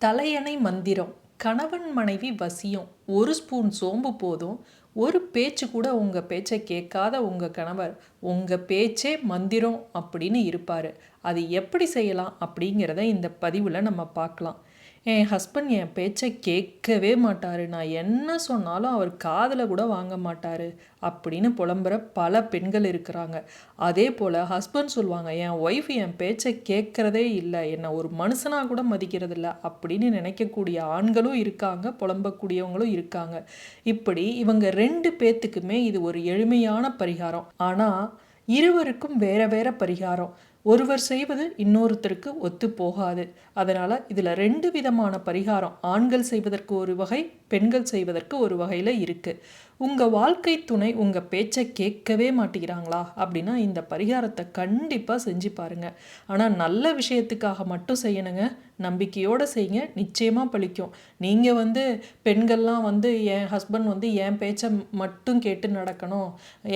தலையணை மந்திரம். கணவன் மனைவி வசியம். ஒரு ஸ்பூன் சோம்பு போதும். ஒரு பேச்சு கூட உங்கள் பேச்சை கேட்காத உங்கள் கணவர் உங்கள் பேச்சே மந்திரம் அப்படின்னு இருப்பார். அது எப்படி செய்யலாம் அப்படிங்கிறத இந்த பதிவில் நம்ம பார்க்கலாம். என் ஹஸ்பண்ட் என் பேச்சை கேட்கவே மாட்டார். நான் என்ன சொன்னாலும் அவர் காதில் கூட வாங்க மாட்டார் அப்படின்னு புலம்புற பல பெண்கள் இருக்கிறாங்க. அதே போல் ஹஸ்பண்ட் சொல்லுவாங்க என் ஒய்ஃப் என் பேச்சை கேட்குறதே இல்லை. என்னை ஒரு மனுஷனாக கூட மதிக்கிறது இல்லை அப்படின்னு நினைக்கக்கூடிய ஆண்களும் இருக்காங்க புலம்பக்கூடியவங்களும் இருக்காங்க. இப்படி இவங்க ரெண்டு பேத்துக்குமே இது ஒரு எளிமையான பரிகாரம். ஆனால் இருவருக்கும் வேற வேற பரிகாரம். ஒருவர் செய்வது இன்னொருத்தருக்கு ஒத்து போகாது. அதனால் இதில் ரெண்டு விதமான பரிகாரம் ஆண்கள் செய்வதற்கு ஒரு வகை பெண்கள் செய்வதற்கு ஒரு வகையில் இருக்குது உங்கள் வாழ்க்கை துணை உங்கள் பேச்சை கேட்கவே மாட்டேங்கிறாங்களா? அப்படின்னா இந்த பரிகாரத்தை கண்டிப்பாக செஞ்சு பாருங்கள் ஆனால் நல்ல விஷயத்துக்காக மட்டும் செய்யணுங்க. நம்பிக்கையோடு செய்யுங்க. நிச்சயமாக பழிக்கும். நீங்கள் வந்து பெண்கள்லாம் வந்து என் ஹஸ்பண்ட் வந்து என் பேச்சை மட்டும் கேட்டு நடக்கணும்.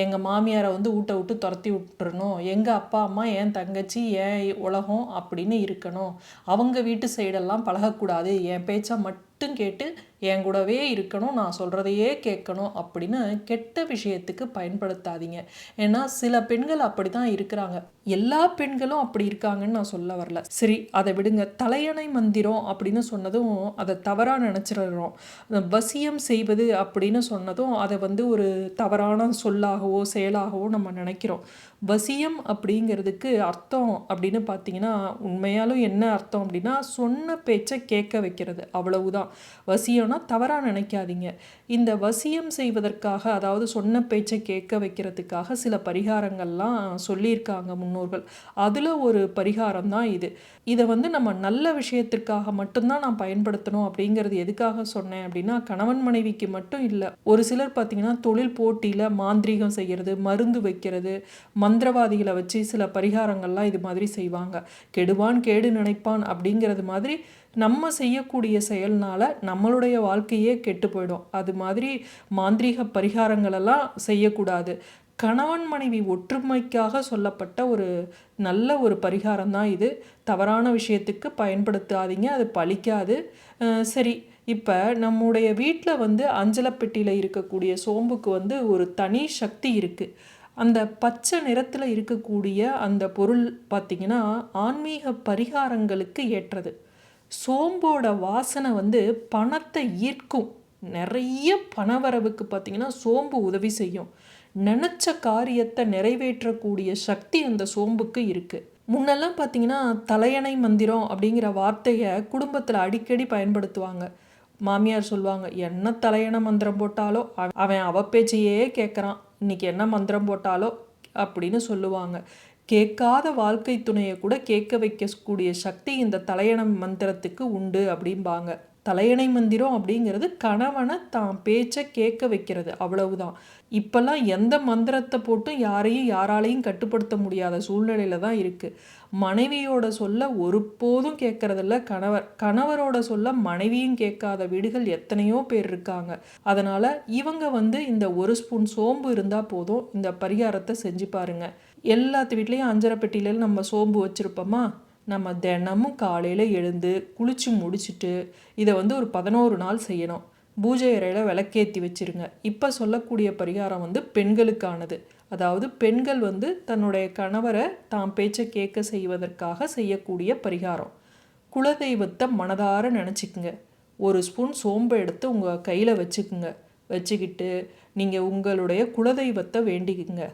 எங்கள் மாமியாரை வந்து ஊட்ட விட்டு துரத்தி விட்டுறணும். எங்கள் அப்பா அம்மா என் தங்கச்சி என் உலகம் அப்படின்னு இருக்கணும். அவங்க வீட்டு சைடெல்லாம் பழகக்கூடாது. என் பேச்சை மட்டும் மட்டும் கேட்டு என் கூடவே இருக்கணும் நான் சொல்கிறதையே கேட்கணும் அப்படின்னு கெட்ட விஷயத்துக்கு பயன்படுத்தாதீங்க. ஏன்னா சில பெண்கள் அப்படி தான் இருக்கிறாங்க. எல்லா பெண்களும் அப்படி இருக்காங்கன்னு நான் சொல்ல வரல. சரி அதை விடுங்க. தலையணை மந்திரம் அப்படின்னு சொன்னதும் அதை தவறாக நினச்சிடுறோம். வசியம் செய்வது அப்படின்னு சொன்னதும் அதை வந்து ஒரு தவறான சொல்லாகவோ செயலாகவோ நம்ம நினைக்கிறோம். வசியம் அப்படிங்கிறதுக்கு அர்த்தம் அப்படின்னு பார்த்தீங்கன்னா உண்மையாலும் என்ன அர்த்தம் அப்படின்னா சொன்ன பேச்சை கேட்க வைக்கிறது. அவ்வளவுதான். வசியம்னா தவறாக நினைக்காதீங்க. இந்த வசியம் செய்வதற்காக அதாவது சொன்ன பேச்சை கேட்க வைக்கிறதுக்காக சில பரிகாரங்கள்லாம் சொல்லியிருக்காங்க முன்னோர்கள். அதில் ஒரு பரிகாரம் தான் இது. இதை வந்து நம்ம நல்ல விஷயத்திற்காக மட்டும்தான் நான் பயன்படுத்தணும் அப்படிங்கிறது எதுக்காக சொன்னேன் அப்படின்னா கணவன் மனைவிக்கு மட்டும் இல்லை. ஒரு சிலர் பார்த்தீங்கன்னா தொழில் போட்டியில் மாந்திரீகம் செய்கிறது மருந்து வைக்கிறது மந்திரவாதிகளை வச்சு சில பரிகாரங்கள்லாம் இது மாதிரி செய்வாங்க. கெடுவான் கேடு நினைப்பான் அப்படிங்கிறது மாதிரி நம்ம செய்யக்கூடிய செயல்னால நம்மளுடைய வாழ்க்கையே கெட்டு போயிடும். அது மாதிரி மாந்திரீக பரிகாரங்களெல்லாம் செய்யக்கூடாது. கணவன் மனைவி ஒற்றுமைக்காக சொல்லப்பட்ட ஒரு நல்ல ஒரு பரிகாரம் தான் இது. தவறான விஷயத்துக்கு பயன்படுத்தாதீங்க அது பழிக்காது. சரி இப்போ நம்முடைய வீட்டில் வந்து அஞ்சலப்பெட்டியில் இருக்கக்கூடிய சோம்புக்கு வந்து ஒரு தனி சக்தி இருக்குது அந்த பச்சை நிறத்தில் இருக்கக்கூடிய அந்த பொருள் பார்த்திங்கன்னா ஆன்மீக பரிகாரங்களுக்கு ஏற்றது. சோம்போட வாசனை வந்து பணத்தை ஈர்க்கும். நிறைய பணவரவுக்கு பார்த்திங்கன்னா சோம்பு உதவி செய்யும். நினச்ச காரியத்தை நிறைவேற்றக்கூடிய சக்தி அந்த சோம்புக்கு இருக்குது முன்னெல்லாம் பார்த்தீங்கன்னா தலையணை மந்திரம் அப்படிங்கிற வார்த்தையை குடும்பத்தில் அடிக்கடி பயன்படுத்துவாங்க. மாமியார் சொல்லுவாங்க என்ன தலையணை மந்திரம் போட்டாலோ அவன் அவ பேச்சையே கேட்குறான் இன்னைக்கு என்ன மந்திரம் போட்டாலோ? அப்படின்னு சொல்லுவாங்க. கேட்காத வாழ்க்கை துணையை கூட கேட்க வைக்கக்கூடிய சக்தி இந்த தலையணம் மந்திரத்துக்கு உண்டு அப்படிம்பாங்க. தலையணை மந்திரம் அப்படிங்கிறது கணவனை தான் பேச்சை கேட்க வைக்கிறது. அவ்வளவுதான். இப்போல்லாம் எந்த மந்திரத்தை போட்டும் யாரையும் யாராலையும் கட்டுப்படுத்த முடியாத சூழ்நிலையில தான் இருக்குது மனைவியோட சொல்ல ஒருபோதும் கேட்கறதில்ல. கணவர் கணவரோட சொல்ல மனைவியும் கேட்காத வீடுகள் எத்தனையோ பேர் இருக்காங்க. அதனால் இவங்க வந்து இந்த ஒரு ஸ்பூன் சோம்பு இருந்தால் போதும். இந்த பரிகாரத்தை செஞ்சு பாருங்க. எல்லாத்து வீட்லேயும் அஞ்சரை பெட்டியில நம்ம சோம்பு வச்சுருப்போமா? நம்ம தினமும் காலையில் எழுந்து குளித்து முடிச்சுட்டு இதை வந்து ஒரு பதினோரு நாள் செய்யணும். பூஜை அறையில் விளக்கேற்றி வச்சுருங்க. இப்போ சொல்லக்கூடிய பரிகாரம் வந்து பெண்களுக்கானது. அதாவது பெண்கள் வந்து தன்னுடைய கணவரை தாம் பேச்சை கேட்க செய்வதற்காக செய்யக்கூடிய பரிகாரம். குலதெய்வத்தை மனதார நினச்சிக்குங்க. ஒரு ஸ்பூன் சோம்பை எடுத்து உங்கள் கையில் வச்சுக்குங்க. வச்சுக்கிட்டு நீங்கள் உங்களுடைய குலதெய்வத்தை வேண்டிக்குங்க.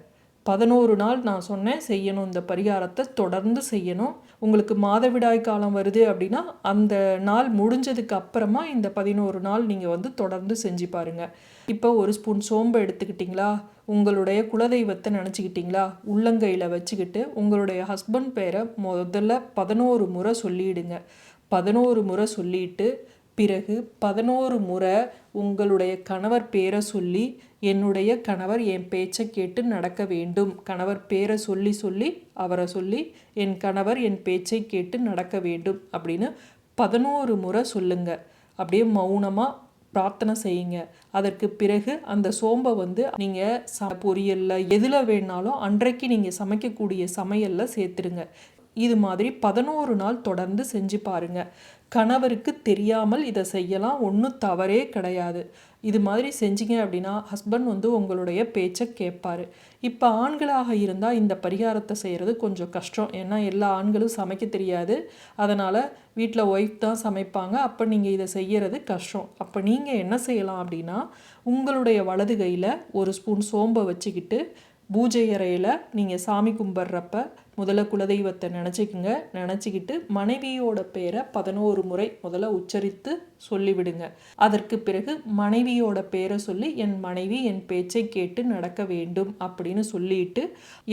பதினோரு நாள் நான் சொன்னேன் செய்யணும். இந்த பரிகாரத்தை தொடர்ந்து செய்யணும். உங்களுக்கு மாதவிடாய் காலம் வருது அப்படின்னா அந்த நாள் முடிஞ்சதுக்கு அப்புறமா இந்த பதினோரு நாள் நீங்கள் வந்து தொடர்ந்து செஞ்சு பாருங்கள் இப்போ ஒரு ஸ்பூன் சோம்பை எடுத்துக்கிட்டிங்களா? உங்களுடைய குலதெய்வத்தை நினச்சிக்கிட்டிங்களா? உள்ளங்கையில் வச்சுக்கிட்டு உங்களுடைய ஹஸ்பண்ட் பேரை முதல்ல பதினோரு முறை சொல்லிடுங்க. பதினோரு முறை சொல்லிட்டு பிறகு பதினோரு முறை உங்களுடைய கணவர் பேரை சொல்லி என்னுடைய கணவர் என் பேச்சை கேட்டு நடக்க வேண்டும். கணவர் பேரை சொல்லி சொல்லி அவரை சொல்லி என் கணவர் என் பேச்சை கேட்டு நடக்க வேண்டும் அப்படின்னு பதினோரு முறை சொல்லுங்க. அப்படியே மௌனமாக பிரார்த்தனை செய்யுங்க. அதற்கு பிறகு அந்த சோம்பை வந்து நீங்கள் ச பொரியலில் எதில் வேணாலும் அன்றைக்கு நீங்கள் சமைக்கக்கூடிய சமையலில் சேர்த்துருங்க இது மாதிரி பதினோரு நாள் தொடர்ந்து செஞ்சு பாருங்க. கணவருக்கு தெரியாமல் இதை செய்யலாம். ஒன்றும் தவறே கிடையாது. இது மாதிரி செஞ்சீங்க அப்படின்னா ஹஸ்பண்ட் வந்து உங்களுடைய பேச்சை கேட்பாரு. இப்போ ஆண்களாக இருந்தால் இந்த பரிகாரத்தை செய்கிறது கொஞ்சம் கஷ்டம். ஏன்னா எல்லா ஆண்களும் சமைக்க தெரியாது. அதனால் வீட்டில் ஒய்ஃப் தான் சமைப்பாங்க. அப்போ நீங்கள் இதை செய்கிறது கஷ்டம். அப்போ நீங்கள் என்ன செய்யலாம் அப்படின்னா உங்களுடைய வலது கையில் ஒரு ஸ்பூன் சோம்பை வச்சுக்கிட்டு பூஜை அறையில் நீங்கள் சாமி கும்பிட்றப்ப முதல்ல குலதெய்வத்தை நினச்சிக்குங்க. நினச்சிக்கிட்டு மனைவியோட பேரை பதினோரு முறை முதல்ல உச்சரித்து சொல்லிவிடுங்க. அதற்கு பிறகு மனைவியோட பேரை சொல்லி என் மனைவி என் பேச்சை கேட்டு நடக்க வேண்டும் அப்படின்னு சொல்லிட்டு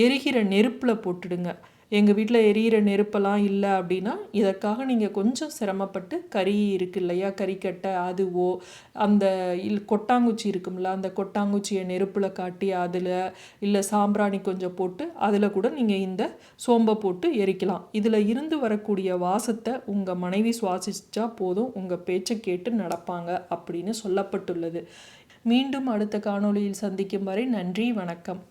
எரிகிற நெருப்பில் போட்டுடுங்க. எங்கள் வீட்டில் எரியிற நெருப்பெல்லாம் இல்லை அப்படின்னா இதற்காக நீங்கள் கொஞ்சம் சிரமப்பட்டு கறி இருக்கு இல்லையா? கறிக்கட்டை அதுவோ அந்த இல் கொட்டாங்குச்சி இருக்கும்ல அந்த கொட்டாங்குச்சியை நெருப்பில் காட்டி அதில் இல்லை சாம்பிராணி கொஞ்சம் போட்டு அதில் கூட நீங்கள் இந்த சோம்பை போட்டு எரிக்கலாம். இதில் இருந்து வரக்கூடிய வாசத்தை உங்கள் மனைவி சுவாசிச்சா போதும் உங்கள் பேச்சை கேட்டு நடப்பாங்க அப்படின்னு சொல்லப்பட்டுள்ளது. மீண்டும் அடுத்த காணொளியில் சந்திக்கும் வரை நன்றி வணக்கம்.